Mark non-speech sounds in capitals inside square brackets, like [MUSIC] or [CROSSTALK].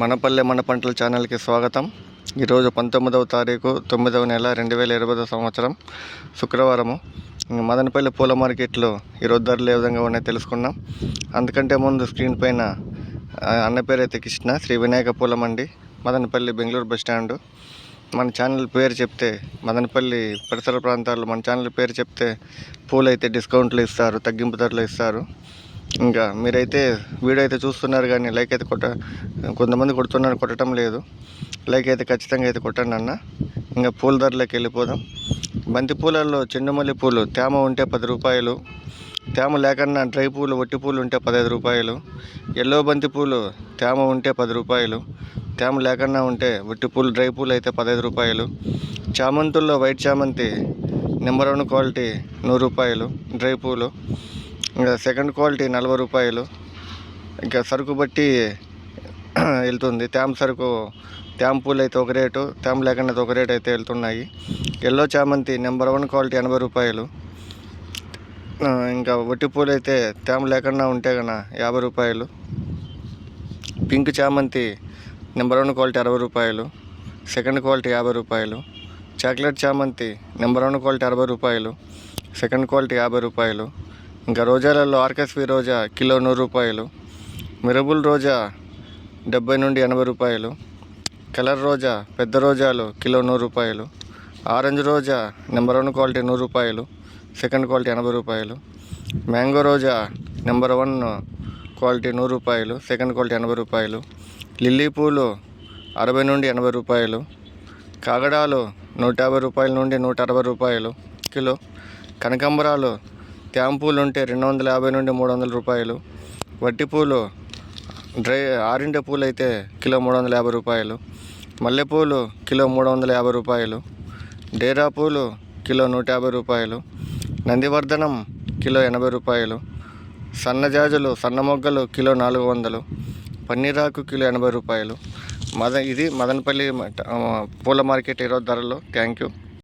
మనపల్లె మన పంటల ఛానల్కి స్వాగతం. ఈరోజు పంతొమ్మిదవ తారీఖు తొమ్మిదవ నెల రెండు వేల ఇరవై సంవత్సరం శుక్రవారము. మదనపల్లి పూల మార్కెట్లో ఈరోజు ధరలు ఏ విధంగా ఉన్నాయో తెలుసుకున్నాం అందుకంటే ముందు స్క్రీన్ పైన అన్న పేరు అయితే కృష్ణ శ్రీ వినాయక పూల మండి మదనపల్లి బెంగళూరు బస్ స్టాండ్. మన ఛానల్ పేరు చెప్తే మదనపల్లి పరిసర ప్రాంతాల్లో మన ఛానల్ పేరు చెప్తే పూలు అయితే డిస్కౌంట్లు ఇస్తారు తగ్గింపు ధరలు ఇస్తారు. ఇంకా మీరైతే వీడియో అయితే చూస్తున్నారు కానీ లైక్ అయితే కొట్ట కొంతమంది కొడుతున్నారు కొట్టడం లేదు. లైక్ అయితే ఖచ్చితంగా అయితే కొట్టండి అన్న. ఇంకా పూల ధరలోకి వెళ్ళిపోదాం. బంతి చెండు చెండుమల్లి పూలు తేమ ఉంటే పది రూపాయలు. తేమ లేకన్నా డ్రై పూలు ఒట్టి పూలు ఉంటే పదహైదు రూపాయలు. ఎల్లో బంతి పూలు తేమ ఉంటే పది రూపాయలు. తేమ లేకుండా ఉంటే ఒట్టి పూలు డ్రై పూలు అయితే పదహైదు రూపాయలు. చామంతుల్లో వైట్ చామంతి నెంబర్ వన్ క్వాలిటీ నూరు రూపాయలు డ్రై పూలు. ఇంకా సెకండ్ క్వాలిటీ నలభై రూపాయలు. ఇంకా సరుకు బట్టి [CLEARS THROAT] వెళ్తుంది. తేమ సరుకు తేమ పూలు అయితే ఒక రేటు తేమ లేకుండా ఒక రేటు అయితే వెళ్తున్నాయి. ఎల్లో చామంతి నెంబర్ వన్ క్వాలిటీ ఎనభై రూపాయలు. ఇంకా ఒట్టి పూలు అయితే తేమ లేకుండా ఉంటే కన్నా యాభై రూపాయలు. పింక్ చామంతి నెంబర్ వన్ క్వాలిటీ అరవై రూపాయలు. సెకండ్ క్వాలిటీ యాభై రూపాయలు. చాక్లెట్ చామంతి నెంబర్ వన్ క్వాలిటీ అరవై రూపాయలు. సెకండ్ క్వాలిటీ యాభై రూపాయలు. ఇంకా రోజాలలో ఆర్కెస్వి రోజా కిలో నూరు రూపాయలు మిరబుల్ రోజా డెబ్బై నుండి ఎనభై రూపాయలు కలర్ రోజా పెద్ద రోజాలు కిలో నూరు రూపాయలు ఆరెంజ్ రోజా నెంబర్ వన్ క్వాలిటీ నూరు రూపాయలు సెకండ్ క్వాలిటీ ఎనభై రూపాయలు మ్యాంగో రోజా నెంబర్ వన్ క్వాలిటీ నూరు రూపాయలు సెకండ్ క్వాలిటీ ఎనభై రూపాయలు లిల్లీ పూలు అరవై నుండి ఎనభై రూపాయలు కాగడాలు నూట యాభై రూపాయల నుండి నూట అరవై రూపాయలు కిలో కనకాంబరాలు తేమ పూలు ఉంటే రెండు వందల యాభై నుండి మూడు వందల రూపాయలు. వట్టి పూలు డ్రై ఆరిండే పూలు అయితే కిలో మూడు వందల యాభై రూపాయలు. మల్లెపూలు కిలో మూడు వందల యాభై రూపాయలు. డేరా పూలు కిలో నూట యాభై రూపాయలు. నందివర్ధనం కిలో ఎనభై రూపాయలు. సన్నజాజులు సన్న మొగ్గలు కిలో నాలుగు వందలు పన్నీరాకు కిలో ఎనభై రూపాయలు. మద ఇది మదనపల్లి పూల మార్కెట్ ఈరోజు ధరలు. Thank you.